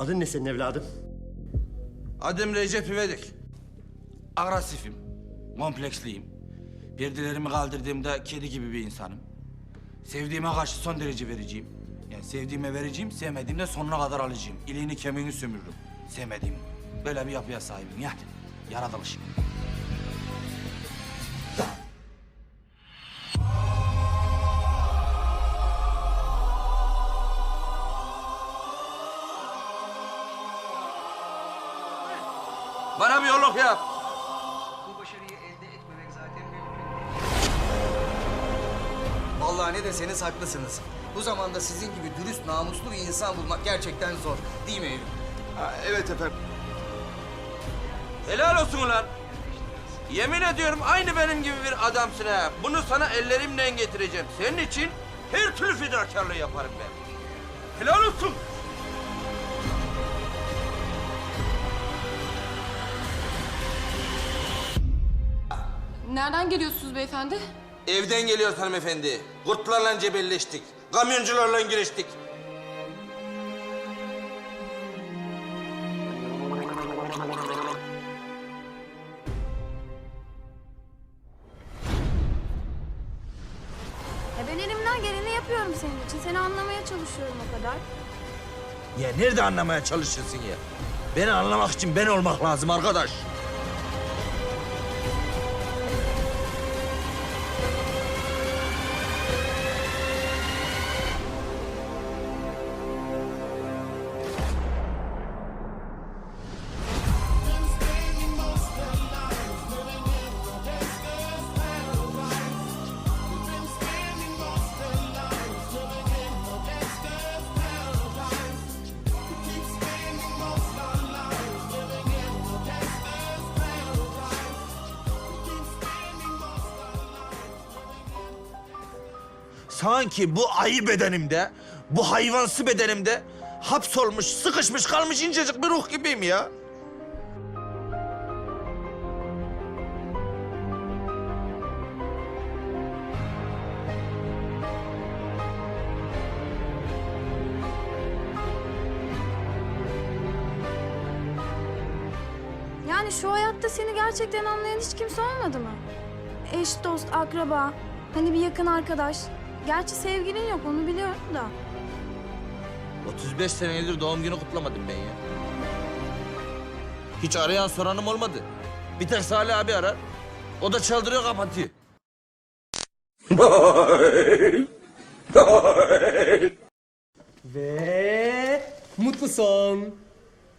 Adın ne senin evladım? Adım Recep İvedik. Agresifim, kompleksliyim. Perdelerimi kaldırdığımda kedi gibi bir insanım. Sevdiğime karşı son derece vericiyim. Yani sevdiğime vereceğim, sevmediğimde sonuna kadar alıcıyım. İliğini kemiğini sömürürüm. Sevmediğim böyle bir yapıya sahibim yani. Yaratılışım. Bana bir yolluk yap. Bu başarıyı elde etmemek zaten mümkün. Vallahi ne deseniz haklısınız. Bu zamanda sizin gibi dürüst, namuslu bir insan bulmak gerçekten zor. Değil mi Evrim? evet efendim. Helal olsun ulan. Yemin ediyorum aynı benim gibi bir adamsın ha. Bunu sana ellerimle getireceğim. Senin için her türlü fedakarlığı yaparım ben. Helal olsun. Nereden geliyorsunuz beyefendi? Evden geliyoruz hanımefendi. Kurtlarla cebelleştik. Kamyoncularla giriştik. Ben elimden geleni yapıyorum senin için. Seni anlamaya çalışıyorum o kadar. Ya nerede anlamaya çalışıyorsun ya? Beni anlamak için ben olmak lazım arkadaş. Sanki bu ayı bedenimde, bu hayvansı bedenimde hapsolmuş, sıkışmış kalmış incecik bir ruh gibiyim ya. Yani şu hayatta seni gerçekten anlayan hiç kimse olmadı mı? Eş, dost, akraba, hani bir yakın arkadaş. Gerçi sevgilin yok onu biliyorum da. 35 senedir doğum günü kutlamadım ben ya. Hiç arayan soranım olmadı. Bir tek Salih abi arar. O da çaldırıyor kapatıyor. Ve mutlu son.